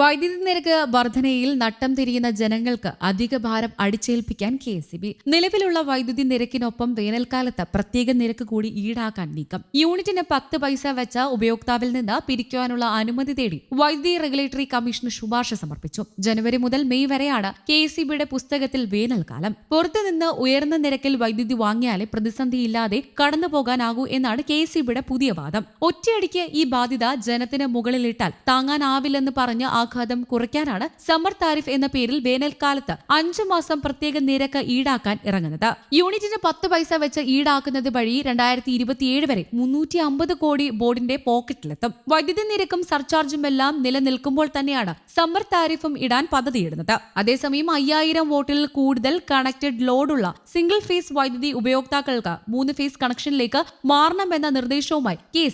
വൈദ്യുതി നിരക്ക് വർധനയിൽ നട്ടം തിരിയുന്ന ജനങ്ങൾക്ക് അധിക ഭാരം അടിച്ചേൽപ്പിക്കാൻ കെ എസ് ബി. നിലവിലുള്ള വൈദ്യുതി നിരക്കിനൊപ്പം വേനൽക്കാലത്ത് പ്രത്യേക നിരക്ക് കൂടി ഈടാക്കാൻ നീക്കം. യൂണിറ്റിന് പത്ത് പൈസ വെച്ച ഉപയോക്താവിൽ നിന്ന് പിരിക്കുവാനുള്ള അനുമതി തേടി വൈദ്യുതി റെഗുലേറ്ററി കമ്മീഷന് ശുപാർശ സമർപ്പിച്ചു. ജനുവരി മുതൽ മെയ് വരെയാണ് കെ എസ് ബിയുടെ പുസ്തകത്തിൽ വേനൽക്കാലം. പുറത്തുനിന്ന് ഉയർന്ന നിരക്കിൽ വൈദ്യുതി വാങ്ങിയാലേ പ്രതിസന്ധിയില്ലാതെ കടന്നുപോകാനാകൂ എന്നാണ് കെ എസ് ബിയുടെ പുതിയ വാദം. ഒറ്റയടിക്ക് ഈ ബാധ്യത ജനത്തിന് മുകളിലിട്ടാൽ താങ്ങാനാവില്ലെന്ന് പറഞ്ഞ് ആഘാതം കുറയ്ക്കാനാണ് സമ്മർ താരിഫ് എന്ന പേരിൽ വേനൽക്കാലത്ത് അഞ്ചു മാസം പ്രത്യേക നിരക്ക് ഈടാക്കാൻ ഇറങ്ങുന്നത്. യൂണിറ്റിന് പത്ത് പൈസ വെച്ച് ഈടാക്കുന്നത് വഴി രണ്ടായിരത്തി ഇരുപത്തിയേഴ് വരെ മുന്നൂറ്റി അമ്പത് കോടി ബോർഡിന്റെ പോക്കറ്റിലെത്തും. വൈദ്യുതി നിരക്കും സർചാർജും എല്ലാം നിലനിൽക്കുമ്പോൾ തന്നെയാണ് സമ്മർ താരിഫും ഇടാൻ പദ്ധതിയിടുന്നത്. അതേസമയം അയ്യായിരം വോട്ടിൽ കൂടുതൽ കണക്റ്റഡ് ലോഡുള്ള സിംഗിൾ ഫേസ് വൈദ്യുതി ഉപയോക്താക്കൾക്ക് മൂന്ന് ഫേസ് കണക്ഷനിലേക്ക് മാറണമെന്ന നിർദ്ദേശവുമായി കെ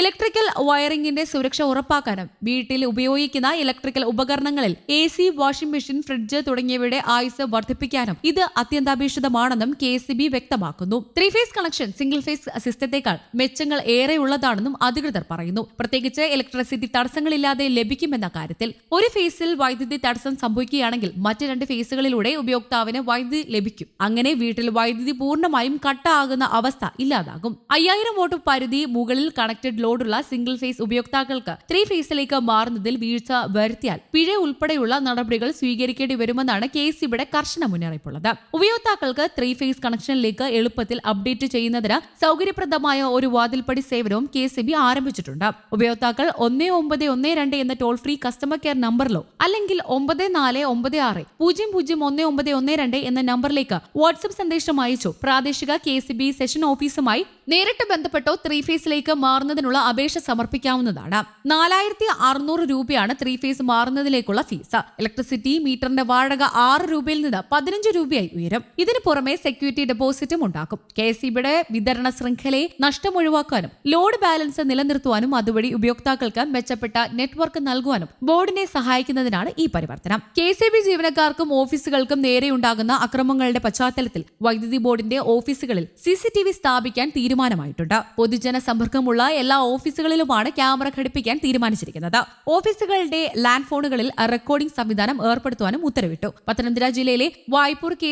ഇലക്ട്രിക്കൽ വയറിംഗിന്റെ സുരക്ഷ ഉറപ്പാക്കാനും വീട്ടിൽ ഉപയോഗിക്കുന്ന ഇലക്ട്രിക്കൽ ഉപകരണങ്ങളിൽ A C washing machine fridge തുടങ്ങിയവയുടെ ആയുസ് വർദ്ധിപ്പിക്കാനും ഇത് അത്യന്താപേക്ഷിതമാണെന്നും കെ സി ബി വ്യക്തമാക്കുന്നു. Three phase connection single phase സിസ്റ്റത്തെക്കാൾ മെച്ചങ്ങൾ ഏറെയുള്ളതാണെന്നും അധികൃതർ പറയുന്നു. പ്രത്യേകിച്ച് ഇലക്ട്രിസിറ്റി തടസ്സങ്ങളില്ലാതെ ലഭിക്കുമെന്ന കാര്യത്തിൽ ഒരു ഫേസിൽ വൈദ്യുതി തടസ്സം സംഭവിക്കുകയാണെങ്കിൽ മറ്റ് രണ്ട് ഫേസുകളിലൂടെ ഉപയോക്താവിന് വൈദ്യുതി ലഭിക്കും. അങ്ങനെ വീട്ടിൽ വൈദ്യുതി പൂർണമായും കട്ടാകുന്ന അവസ്ഥ ഇല്ലാതാകും. അയ്യായിരം വോട്ട് പരിധി മുകളിൽ കണക്റ്റഡ് ലോഡുള്ള സിംഗിൾ ഫേസ് ഉപയോക്താക്കൾക്ക് ത്രീ ഫേസിലേക്ക് മാറുന്നതിൽ വീഴ്ച വരുത്തിയാൽ പിഴ ഉൾപ്പെടെയുള്ള നടപടികൾ സ്വീകരിക്കേണ്ടി വരുമെന്നാണ് കെ ഇവിടെ കർശന മുന്നറിയിപ്പുള്ളത്. ഉപയോക്താക്കൾക്ക് ത്രീ ഫേസ് കണക്ഷനിലേക്ക് എളുപ്പത്തിൽ അപ്ഡേറ്റ് ചെയ്യുന്നതിന് സൗകര്യപ്രദമായ ഒരു വാതിൽപ്പടി സേവനവും കെ സി ബി ആരംഭിച്ചിട്ടുണ്ട്. ഉപയോക്താക്കൾ ഒന്ന് ഒമ്പത് ഒന്ന് രണ്ട് എന്ന ടോൾ ഫ്രീ കസ്റ്റമർ കെയർ നമ്പറിലോ അല്ലെങ്കിൽ ഒമ്പത് നാല് ഒമ്പത് ആറ് പൂജ്യം പൂജ്യം ഒന്ന് ഒമ്പത് ഒന്ന് രണ്ട് എന്ന നമ്പറിലേക്ക് വാട്സ്ആപ്പ് സന്ദേശം അയച്ചു പ്രാദേശിക കെ സെഷൻ ഓഫീസുമായി നേരിട്ട് ബന്ധപ്പെട്ടോ ത്രീ ഫേസിലേക്ക് മാറുന്നതിനുള്ള അപേക്ഷ സമർപ്പിക്കാവുന്നതാണ്. നാലായിരത്തി അറുന്നൂറ് രൂപയാണ് ത്രീ ഫേസ് മാറുന്നതിലേക്കുള്ള ഫീസ് ഇലക്ട്രിസിറ്റി മീറ്ററിന്റെ വാടക ആറ് രൂപയിൽ നിന്ന് പതിനഞ്ച് രൂപയായി ഉയരും. ഇതിനു പുറമെ സെക്യൂരിറ്റി ഡെപ്പോസിറ്റും ഉണ്ടാക്കും. കെ എസ് വിതരണ ശൃംഖലയെ നഷ്ടം ഒഴിവാക്കാനും ലോഡ് ബാലൻസ് നിലനിർത്തുവാനും അതുവഴി ഉപയോക്താക്കൾക്ക് മെച്ചപ്പെട്ട നെറ്റ്വർക്ക് നൽകുവാനും ബോർഡിനെ സഹായിക്കുന്നതിനാണ് ഈ പരിവർത്തനം. കെ സി ബി ജീവനക്കാർക്കും ഓഫീസുകൾക്കും നേരെയുണ്ടാകുന്ന അക്രമങ്ങളുടെ പശ്ചാത്തലത്തിൽ വൈദ്യുതി ബോർഡിന്റെ ഓഫീസുകളിൽ സിസിടിവി സ്ഥാപിക്കാൻ തീരുമാനം തീരുമാനമായിട്ടുണ്ട്. പൊതുജന സമ്പർക്കമുള്ള എല്ലാ ഓഫീസുകളിലുമാണ് ക്യാമറ ഘടിപ്പിക്കാൻ തീരുമാനിച്ചിരിക്കുന്നത്. ഓഫീസുകളുടെ ലാൻഡ് ഫോണുകളിൽ റെക്കോർഡിംഗ് സംവിധാനം ഏർപ്പെടുത്തുവാനും ഉത്തരവിട്ടു. പത്തനംതിട്ട ജില്ലയിലെ വായ്പൂർ കെ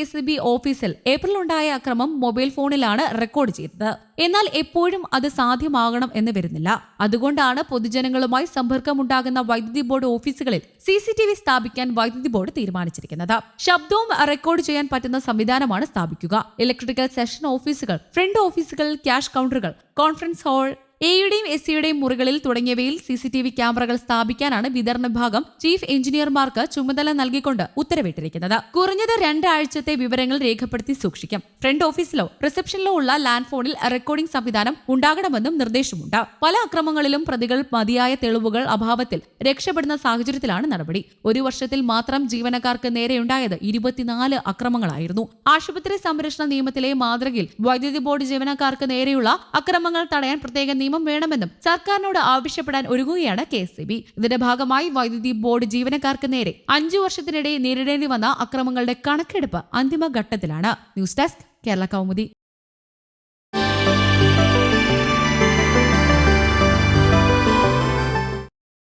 ഓഫീസിൽ ഏപ്രിലുണ്ടായ അക്രമം മൊബൈൽ ഫോണിലാണ് റെക്കോർഡ് ചെയ്തത്. എന്നാൽ എപ്പോഴും അത് സാധ്യമാകണം എന്ന് വരുന്നില്ല. അതുകൊണ്ടാണ് പൊതുജനങ്ങളുമായി സമ്പർക്കമുണ്ടാകുന്ന വൈദ്യുതി ബോർഡ് ഓഫീസുകളിൽ സി സി ടി വി സ്ഥാപിക്കാൻ വൈദ്യുതി ബോർഡ് തീരുമാനിച്ചിരിക്കുന്നത്. ശബ്ദവും റെക്കോർഡ് ചെയ്യാൻ പറ്റുന്ന സംവിധാനമാണ് സ്ഥാപിക്കുക. ഇലക്ട്രിക്കൽ സെഷൻ ഓഫീസുകൾ ഫ്രണ്ട് ഓഫീസുകൾ ക്യാഷ് കൗണ്ടറുകൾ കോൺഫറൻസ് ഹാൾ എയുടെയും എസ് സിയുടെയും മുറികളിൽ തുടങ്ങിയവയിൽ സി സി ടി വി ക്യാമറകൾ സ്ഥാപിക്കാനാണ് വിതരണ വിഭാഗം ചീഫ് എഞ്ചിനീയർമാർക്ക് ചുമതല നൽകിക്കൊണ്ട് ഉത്തരവിട്ടിരിക്കുന്നത്. കുറഞ്ഞത് രണ്ടാഴ്ചത്തെ വിവരങ്ങൾ രേഖപ്പെടുത്തി സൂക്ഷിക്കും. ഫ്രണ്ട് ഓഫീസിലോ റിസപ്ഷനിലോ ഉള്ള ലാൻഡ് ഫോണിൽ റെക്കോർഡിംഗ് സംവിധാനം ഉണ്ടാകണമെന്നും നിർദ്ദേശമുണ്ട്. പല അക്രമങ്ങളിലും പ്രതികൾ മതിയായ തെളിവുകൾ അഭാവത്തിൽ രക്ഷപ്പെടുന്ന സാഹചര്യത്തിലാണ് നടപടി. ഒരു വർഷത്തിൽ മാത്രം ജീവനക്കാർക്ക് നേരെയുണ്ടായത് ഇരുപത്തിനാല് അക്രമങ്ങളായിരുന്നു. ആശുപത്രി സംരക്ഷണ നിയമത്തിലെ മാതൃകയിൽ വൈദ്യുതി ബോർഡ് ജീവനക്കാർക്ക് നേരെയുള്ള അക്രമങ്ങൾ തടയാൻ പ്രത്യേക നിയമം വേണമെന്നും സർക്കാരിനോട് ആവശ്യപ്പെടാൻ ഒരുങ്ങുകയാണ് കെ എസ് ഇതിന്റെ ഭാഗമായി വൈദ്യുതി ബോർഡ് ജീവനക്കാർക്ക് നേരെ അഞ്ചു വർഷത്തിനിടെ നേരിടേണ്ടി വന്ന അക്രമങ്ങളുടെ കണക്കെടുപ്പ് അന്തിമഘട്ടത്തിലാണ് ന്യൂസ് ഡെസ്ക് കേരള കൗമുദി.